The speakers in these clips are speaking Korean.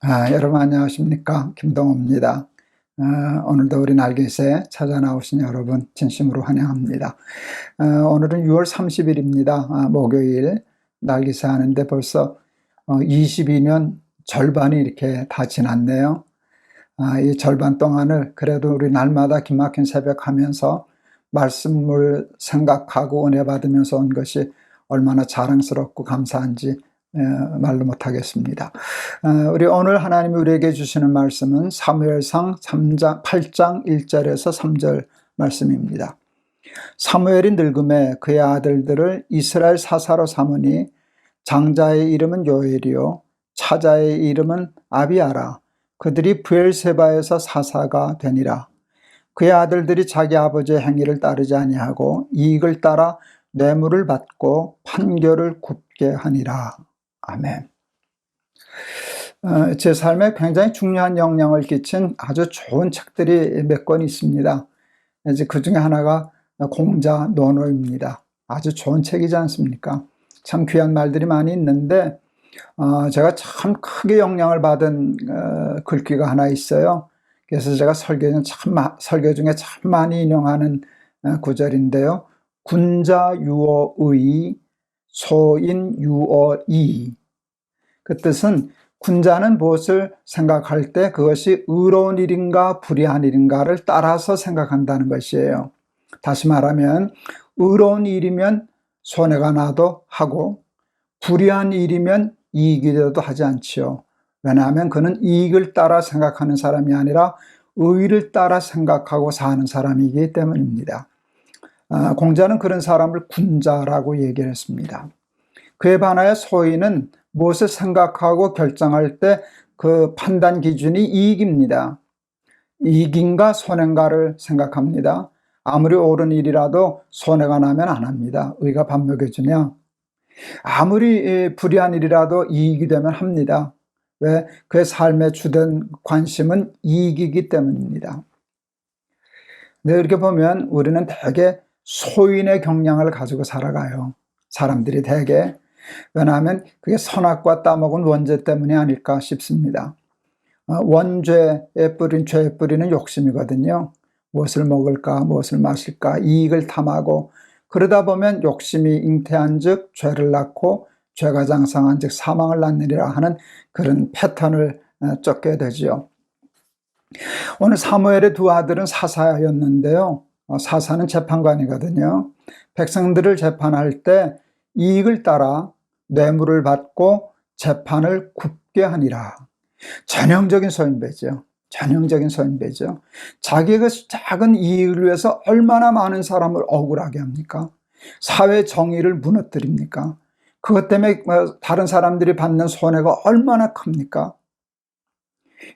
아, 여러분 안녕하십니까 김동호입니다. 아, 오늘도 우리 날개새 찾아 나오신 여러분 진심으로 환영합니다. 아, 오늘은 6월 30일입니다. 아, 목요일 날개새 하는데 벌써 어, 22년 절반이 이렇게 다 지났네요. 아, 이 절반 동안을 그래도 우리 날마다 기막힌 새벽 하면서 말씀을 생각하고 은혜 받으면서 온 것이 얼마나 자랑스럽고 감사한지 에, 말로 못하겠습니다. 어, 우리 오늘 하나님이 우리에게 주시는 말씀은 사무엘상 3장, 8장 1절에서 3절 말씀입니다. 사무엘이 늙음에 그의 아들들을 이스라엘 사사로 삼으니 장자의 이름은 요엘이요 차자의 이름은 아비아라 그들이 부엘세바에서 사사가 되니라 그의 아들들이 자기 아버지의 행위를 따르지 아니하고 이익을 따라 뇌물을 받고 판결을 굽게 하니라 아멘. 어, 제 삶에 굉장히 중요한 영향을 끼친 아주 좋은 책들이 몇 권 있습니다. 이제 그 중에 하나가 공자 논어입니다. 아주 좋은 책이지 않습니까? 참 귀한 말들이 많이 있는데, 어, 제가 참 크게 영향을 받은 어, 글귀가 하나 있어요. 그래서 제가 설교 중 참, 설교 중에 참 많이 인용하는 어, 구절인데요. 군자 유어의 소인 유어이 그 뜻은 군자는 무엇을 생각할 때 그것이 의로운 일인가 불의한 일인가를 따라서 생각한다는 것이에요. 다시 말하면 의로운 일이면 손해가 나도 하고 불의한 일이면 이익이 되도 하지 않지요. 왜냐하면 그는 이익을 따라 생각하는 사람이 아니라 의를 따라 생각하고 사는 사람이기 때문입니다. 아, 공자는 그런 사람을 군자라고 얘기를 했습니다. 그에 반하여 소인은 무엇을 생각하고 결정할 때 그 판단 기준이 이익입니다. 이익인가 손해인가를 생각합니다. 아무리 옳은 일이라도 손해가 나면 안 합니다. 의가 밥 먹여주냐? 아무리 불의한 일이라도 이익이 되면 합니다. 왜? 그의 삶의 주된 관심은 이익이기 때문입니다. 네, 이렇게 보면 우리는 대개 소인의 경향을 가지고 살아가요. 사람들이 대개 왜냐하면 그게 선악과 따먹은 원죄 때문이 아닐까 싶습니다. 어, 원죄에 뿌린 죄에 뿌리는 욕심이거든요. 무엇을 먹을까, 무엇을 마실까, 이익을 탐하고 그러다 보면 욕심이 잉태한 즉 죄를 낳고 죄가 장성한 즉 사망을 낳느리라 하는 그런 패턴을 어, 쫓게 되지요. 오늘 사무엘의 두 아들은 사사였는데요. 어, 사사는 재판관이거든요. 백성들을 재판할 때 이익을 따라 뇌물을 받고 재판을 굽게 하니라. 전형적인 소인배죠. 전형적인 소인배죠. 자기의 그 작은 이익을 위해서 얼마나 많은 사람을 억울하게 합니까? 사회 정의를 무너뜨립니까? 그것 때문에 뭐 다른 사람들이 받는 손해가 얼마나 큽니까?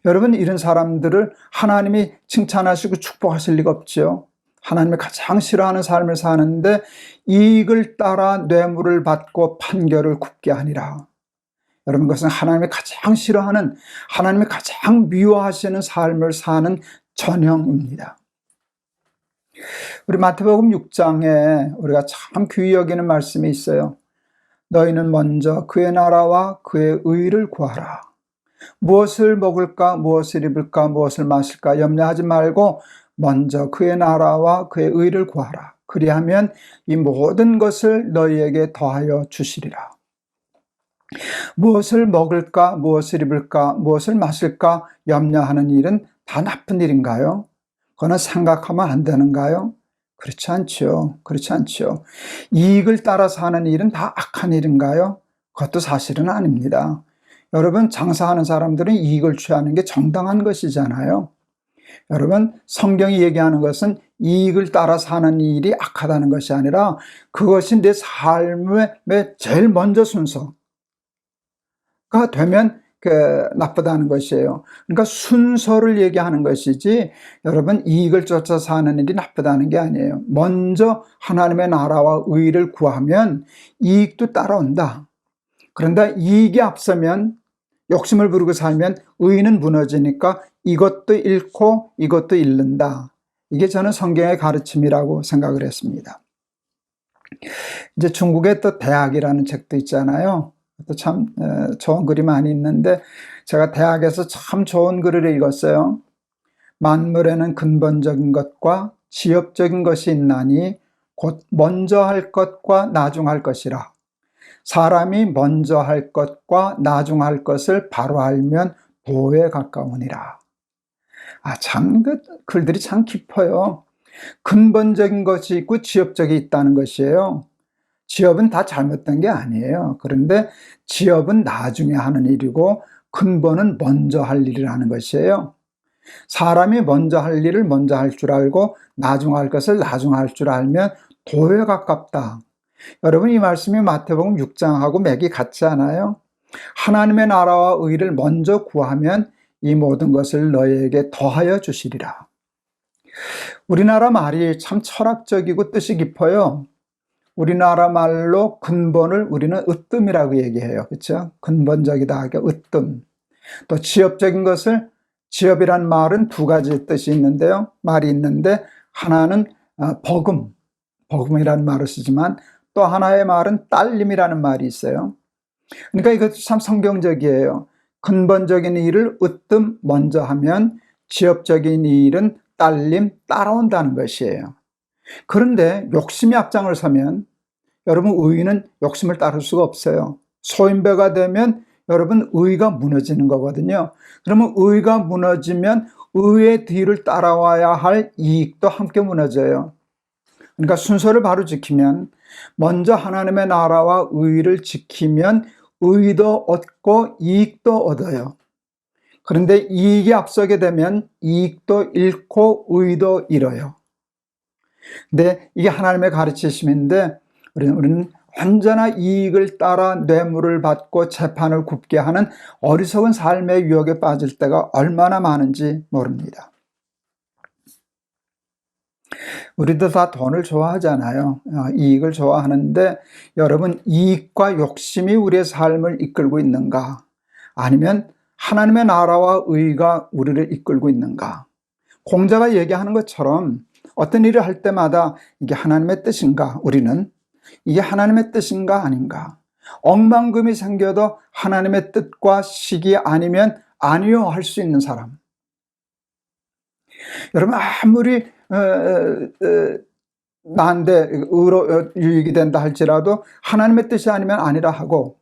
여러분, 이런 사람들을 하나님이 칭찬하시고 축복하실 리가 없죠. 하나님이 가장 싫어하는 삶을 사는데 이익을 따라 뇌물을 받고 판결을 굽게 하니라. 여러분 그것은 하나님이 가장 싫어하는 하나님이 가장 미워하시는 삶을 사는 전형입니다. 우리 마태복음 6장에 우리가 참 귀히 여기는 말씀이 있어요. 너희는 먼저 그의 나라와 그의 의를 구하라. 무엇을 먹을까, 무엇을 입을까, 무엇을 마실까 염려하지 말고 먼저 그의 나라와 그의 의를 구하라. 그리하면 이 모든 것을 너희에게 더하여 주시리라. 무엇을 먹을까, 무엇을 입을까, 무엇을 마실까 염려하는 일은 다 나쁜 일인가요? 그거는 생각하면 안 되는가요? 그렇지 않죠. 그렇지 않죠. 이익을 따라서 하는 일은 다 악한 일인가요? 그것도 사실은 아닙니다. 여러분, 장사하는 사람들은 이익을 취하는 게 정당한 것이잖아요. 여러분, 성경이 얘기하는 것은 이익을 따라 사는 일이 악하다는 것이 아니라 그것이 내 삶의 제일 먼저 순서가 되면 그 나쁘다는 것이에요. 그러니까 순서를 얘기하는 것이지 여러분 이익을 쫓아 사는 일이 나쁘다는 게 아니에요. 먼저 하나님의 나라와 의를 구하면 이익도 따라온다. 그런데 이익이 앞서면 욕심을 부르고 살면 의는 무너지니까 이것도 잃고 이것도 잃는다. 이게 저는 성경의 가르침이라고 생각을 했습니다. 이제 중국의 또 대학이라는 책도 있잖아요. 또참 좋은 글이 많이 있는데 제가 대학에서 참 좋은 글을 읽었어요. 만물에는 근본적인 것과 지엽적인 것이 있나니 곧 먼저 할 것과 나중 할 것이라. 사람이 먼저 할 것과 나중 할 것을 바로 알면 도에 가까우니라. 아, 참, 그 글들이 참 깊어요. 근본적인 것이 있고 지엽적이 있다는 것이에요. 지엽은 다 잘못된 게 아니에요. 그런데 지엽은 나중에 하는 일이고 근본은 먼저 할 일이라는 것이에요. 사람이 먼저 할 일을 먼저 할 줄 알고 나중 할 것을 나중 할 줄 알면 도에 가깝다. 여러분 이 말씀이 마태복음 6장하고 맥이 같지 않아요? 하나님의 나라와 의를 먼저 구하면 이 모든 것을 너희에게 더하여 주시리라. 우리나라 말이 참 철학적이고 뜻이 깊어요. 우리나라 말로 근본을 우리는 으뜸이라고 얘기해요. 그렇죠? 근본적이다 하게 으뜸. 또 지엽적인 것을 지엽이란 말은 두 가지 뜻이 있는데요. 말이 있는데 하나는 아, 버금, 버금이라는 말을 쓰지만 또 하나의 말은 딸림이라는 말이 있어요. 그러니까 이것도 참 성경적이에요. 근본적인 일을 으뜸 먼저 하면 지엽적인 일은 딸림 따라온다는 것이에요. 그런데 욕심이 앞장을 서면 여러분 의는 욕심을 따를 수가 없어요. 소인배가 되면 여러분 의가 무너지는 거거든요. 그러면 의가 무너지면 의의 뒤를 따라와야 할 이익도 함께 무너져요. 그러니까 순서를 바로 지키면 먼저 하나님의 나라와 의를 지키면 의도 얻고 이익도 얻어요. 그런데 이익이 앞서게 되면 이익도 잃고 의도 잃어요. 근데 이게 하나님의 가르치심인데 우리는, 우리는 언제나 이익을 따라 뇌물을 받고 재판을 굽게 하는 어리석은 삶의 유혹에 빠질 때가 얼마나 많은지 모릅니다. 우리도 다 돈을 좋아하잖아요. 어, 이익을 좋아하는데 여러분 이익과 욕심이 우리의 삶을 이끌고 있는가? 아니면 하나님의 나라와 의가 우리를 이끌고 있는가? 공자가 얘기하는 것처럼 어떤 일을 할 때마다 이게 하나님의 뜻인가? 우리는 이게 하나님의 뜻인가 아닌가? 억만금이 생겨도 하나님의 뜻과 시기 아니면 아니요 할 수 있는 사람. 여러분 아무리 나한테 의로 유익이 된다 할지라도 하나님의 뜻이 아니면 아니라 하고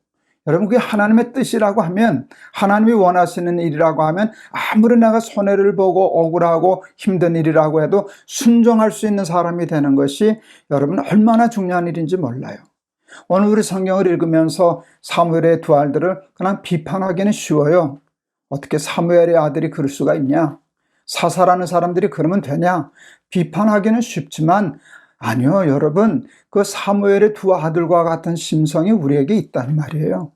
여러분 그게 하나님의 뜻이라고 하면 하나님이 원하시는 일이라고 하면 아무리 내가 손해를 보고 억울하고 힘든 일이라고 해도 순종할 수 있는 사람이 되는 것이 여러분 얼마나 중요한 일인지 몰라요. 오늘 우리 성경을 읽으면서 사무엘의 두 아들을 그냥 비판하기는 쉬워요. 어떻게 사무엘의 아들이 그럴 수가 있냐? 사사라는 사람들이 그러면 되냐? 비판하기는 쉽지만 아니요, 여러분. 그 사무엘의 두 아들과 같은 심성이 우리에게 있단 말이에요.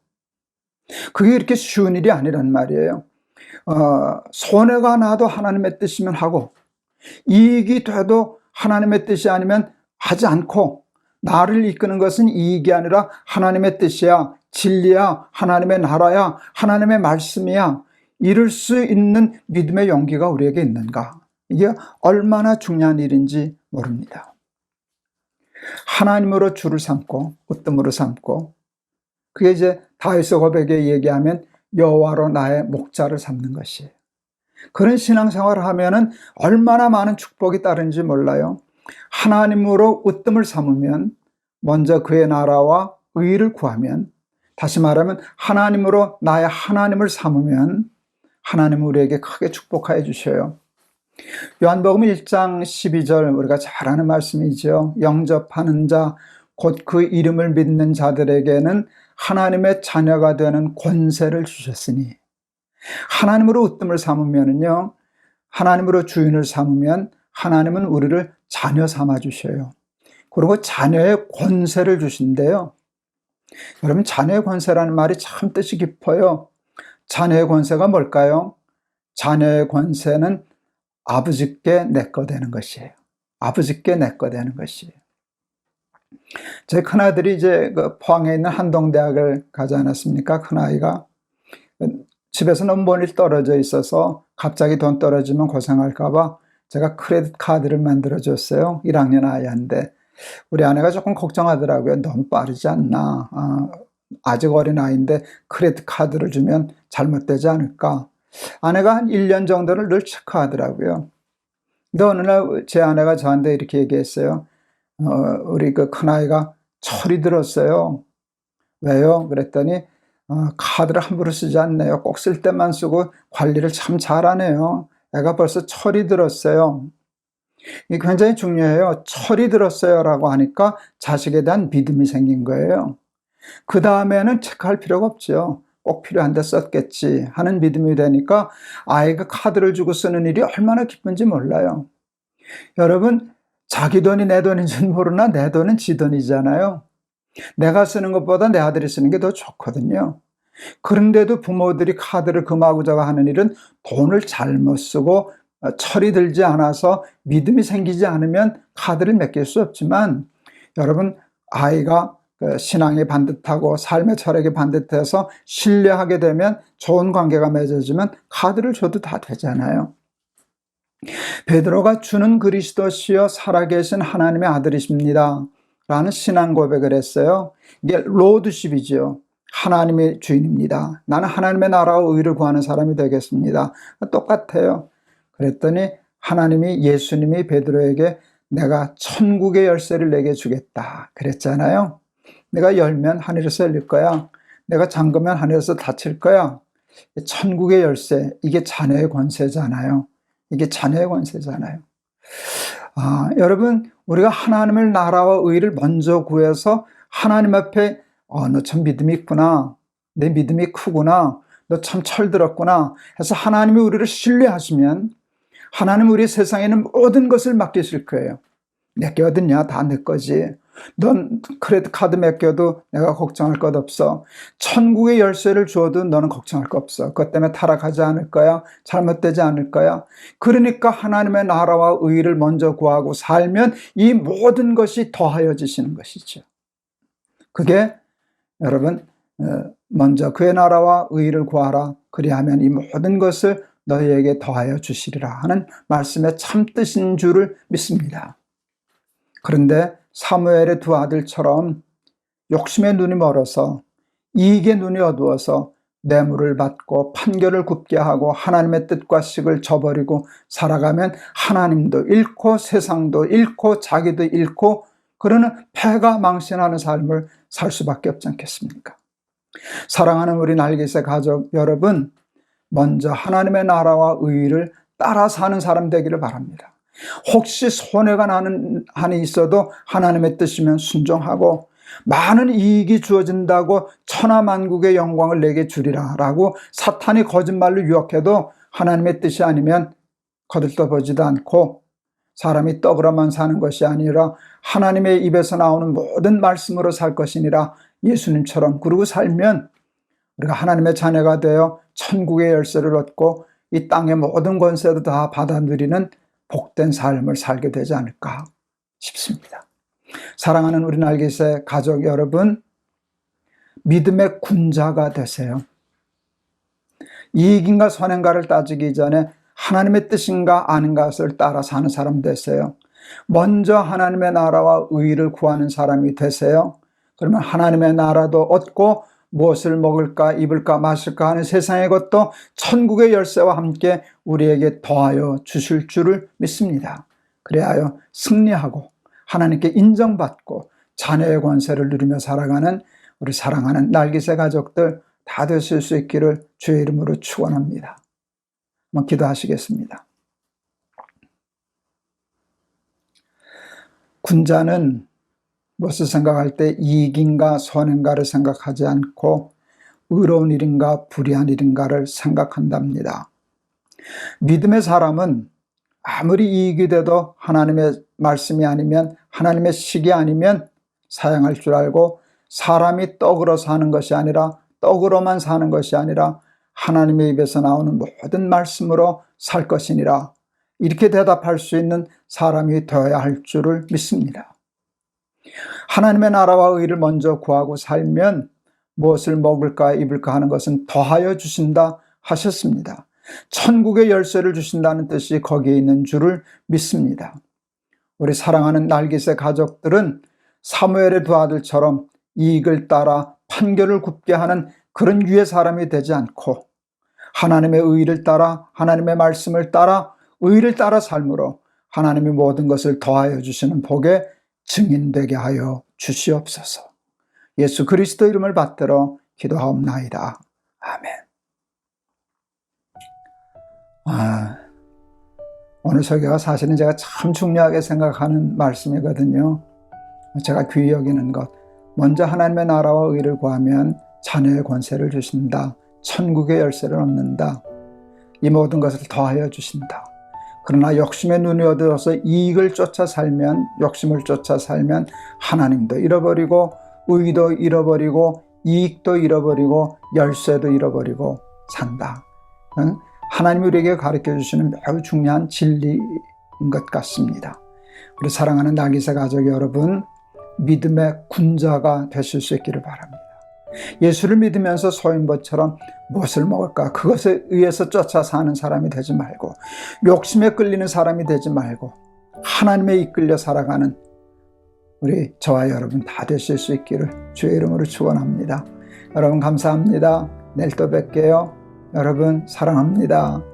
그게 이렇게 쉬운 일이 아니란 말이에요. 어, 손해가 나도 하나님의 뜻이면 하고, 이익이 돼도 하나님의 뜻이 아니면 하지 않고, 나를 이끄는 것은 이익이 아니라 하나님의 뜻이야, 진리야, 하나님의 나라야, 하나님의 말씀이야. 이룰 수 있는 믿음의 용기가 우리에게 있는가? 이게 얼마나 중요한 일인지 모릅니다. 하나님으로 주를 삼고 으뜸으로 삼고 그게 이제 다윗의 고백에 얘기하면 여호와로 나의 목자를 삼는 것이에요. 그런 신앙생활을 하면은 얼마나 많은 축복이 따르는지 몰라요. 하나님으로 으뜸을 삼으면 먼저 그의 나라와 의를 구하면 다시 말하면 하나님으로 나의 하나님을 삼으면 하나님은 우리에게 크게 축복하여 주셔요. 요한복음 1장 12절 우리가 잘 아는 말씀이죠. 영접하는 자, 곧 그 이름을 믿는 자들에게는 하나님의 자녀가 되는 권세를 주셨으니 하나님으로 으뜸을 삼으면요 하나님으로 주인을 삼으면 하나님은 우리를 자녀 삼아 주셔요. 그리고 자녀의 권세를 주신대요. 여러분 자녀의 권세라는 말이 참 뜻이 깊어요. 자녀의 권세가 뭘까요? 자녀의 권세는 아버지께 내거 되는 것이에요. 아버지께 내거 되는 것이에요. 제 큰아들이 이제 그 포항에 있는 한동대학을 가지 않았습니까? 큰아이가. 집에서 너무 멀리 떨어져 있어서 갑자기 돈 떨어지면 고생할까봐 제가 크레딧 카드를 만들어 줬어요. 1학년 아이한테. 우리 아내가 조금 걱정하더라고요. 너무 빠르지 않나. 아, 아직 어린 아이인데 크레딧 카드를 주면 잘못되지 않을까? 아내가 한 1년 정도를 늘 체크하더라고요. 근데 어느 날 제 아내가 저한테 이렇게 얘기했어요. 어, 우리 그 큰아이가 철이 들었어요. 왜요? 그랬더니 어, 카드를 함부로 쓰지 않네요. 꼭 쓸 때만 쓰고 관리를 참 잘하네요. 애가 벌써 철이 들었어요. 이 굉장히 중요해요. 철이 들었어요 라고 하니까 자식에 대한 믿음이 생긴 거예요. 그 다음에는 체크할 필요가 없죠. 꼭 필요한데 썼겠지 하는 믿음이 되니까 아이가 카드를 주고 쓰는 일이 얼마나 기쁜지 몰라요. 여러분, 자기 돈이 내 돈인지는 모르나 내 돈은 지 돈이잖아요. 내가 쓰는 것보다 내 아들이 쓰는 게 더 좋거든요. 그런데도 부모들이 카드를 금하고자가 하는 일은 돈을 잘못 쓰고 어, 철이 들지 않아서 믿음이 생기지 않으면 카드를 맡길 수 없지만 여러분 아이가 그 신앙이 반듯하고 삶의 철학이 반듯해서 신뢰하게 되면 좋은 관계가 맺어지면 카드를 줘도 다 되잖아요. 베드로가 주는 그리스도시여 살아계신 하나님의 아들이십니다. 라는 신앙 고백을 했어요. 이게 로드십이죠. 하나님의 주인입니다. 나는 하나님의 나라와 의를 구하는 사람이 되겠습니다. 똑같아요. 그랬더니 하나님이 예수님이 베드로에게 내가 천국의 열쇠를 내게 주겠다. 그랬잖아요. 내가 열면 하늘에서 열릴 거야. 내가 잠그면 하늘에서 닫힐 거야. 천국의 열쇠, 이게 자녀의 권세잖아요. 이게 자녀의 권세잖아요. 아, 여러분, 우리가 하나님의 나라와 의를 먼저 구해서 하나님 앞에 어, 너 참 믿음이 있구나. 내 믿음이 크구나. 너 참 철들었구나. 해서 하나님이 우리를 신뢰하시면 하나님 우리 세상에는 모든 것을 맡기실 거예요. 내게 어딨냐? 다 내 거지. 넌 크레딧 카드 맡겨도 내가 걱정할 것 없어. 천국의 열쇠를 주어도 너는 걱정할 것 없어. 그것 때문에 타락하지 않을 거야. 잘못되지 않을 거야. 그러니까 하나님의 나라와 의를 먼저 구하고 살면 이 모든 것이 더하여지시는 것이죠. 그게 여러분 어, 먼저 그의 나라와 의를 구하라. 그리하면 이 모든 것을 너희에게 더하여 주시리라 하는 말씀의 참 뜻인 줄을 믿습니다. 그런데 사무엘의 두 아들처럼 욕심의 눈이 멀어서 이익의 눈이 어두워서 뇌물을 받고 판결을 굽게 하고 하나님의 뜻과 식을 저버리고 살아가면 하나님도 잃고 세상도 잃고 자기도 잃고 그러는 패가 망신하는 삶을 살 수밖에 없지 않겠습니까? 사랑하는 우리 날개새 가족 여러분, 먼저 하나님의 나라와 의를 따라 사는 사람 되기를 바랍니다. 혹시 손해가 나는 한이 있어도 하나님의 뜻이면 순종하고 많은 이익이 주어진다고 천하만국의 영광을 내게 주리라 라고 사탄이 거짓말로 유혹해도 하나님의 뜻이 아니면 거들떠보지도 않고 사람이 떡으로만 사는 것이 아니라 하나님의 입에서 나오는 모든 말씀으로 살 것이니라 예수님처럼 그러고 살면 우리가 하나님의 자녀가 되어 천국의 열쇠를 얻고 이 땅의 모든 권세도 다 받아 누리는 복된 삶을 살게 되지 않을까 싶습니다. 사랑하는 우리 날개새 가족 여러분, 믿음의 군자가 되세요. 이익인가 선행가를 따지기 전에 하나님의 뜻인가 것을 따라 사는 사람 되세요. 먼저 하나님의 나라와 의를 구하는 사람이 되세요. 그러면 하나님의 나라도 얻고 무엇을 먹을까 입을까 마실까 하는 세상의 것도 천국의 열쇠와 함께 우리에게 더하여 주실 줄을 믿습니다. 그래하여 승리하고 하나님께 인정받고 자녀의 권세를 누리며 살아가는 우리 사랑하는 날개새 가족들 다 되실 수 있기를 주의 이름으로 축원합니다. 한번 기도하시겠습니다. 군자는 무엇을 생각할 때 이익인가 선인가를 생각하지 않고 의로운 일인가 불의한 일인가를 생각한답니다. 믿음의 사람은 아무리 이익이 돼도 하나님의 말씀이 아니면 하나님의 식이 아니면 사양할 줄 알고 사람이 떡으로 사는 것이 아니라 떡으로만 사는 것이 아니라 하나님의 입에서 나오는 모든 말씀으로 살 것이니라 이렇게 대답할 수 있는 사람이 되어야 할 줄을 믿습니다. 하나님의 나라와 의를 먼저 구하고 살면 무엇을 먹을까 입을까 하는 것은 더하여 주신다 하셨습니다. 천국의 열쇠를 주신다는 뜻이 거기에 있는 줄을 믿습니다. 우리 사랑하는 날개새 가족들은 사무엘의 두 아들처럼 이익을 따라 판결을 굽게 하는 그런 유의 사람이 되지 않고 하나님의 의를 따라 하나님의 말씀을 따라 의를 따라 삶으로 하나님의 모든 것을 더하여 주시는 복의 증인되게 하여 주시옵소서. 예수 그리스도 이름을 받들어 기도하옵나이다. 아멘. 아, 오늘 설교가 사실은 제가 참 중요하게 생각하는 말씀이거든요. 제가 귀히 여기는 것. 먼저 하나님의 나라와 의를 구하면 자녀의 권세를 주신다. 천국의 열쇠를 얻는다. 이 모든 것을 더하여 주신다. 그러나 욕심의 눈이 어두워서 이익을 쫓아 살면, 욕심을 쫓아 살면 하나님도 잃어버리고, 의도 잃어버리고, 이익도 잃어버리고, 열쇠도 잃어버리고 산다. 응? 하나님이 우리에게 가르쳐 주시는 매우 중요한 진리인 것 같습니다. 우리 사랑하는 나기세 가족 여러분, 믿음의 군자가 되실 수 있기를 바랍니다. 예수를 믿으면서 소인보처럼 무엇을 먹을까? 그것에 의해서 쫓아 사는 사람이 되지 말고, 욕심에 끌리는 사람이 되지 말고, 하나님에 이끌려 살아가는 우리 저와 여러분 다 되실 수 있기를 주의 이름으로 축원합니다. 여러분 감사합니다. 내일 또 뵐게요. 여러분 사랑합니다.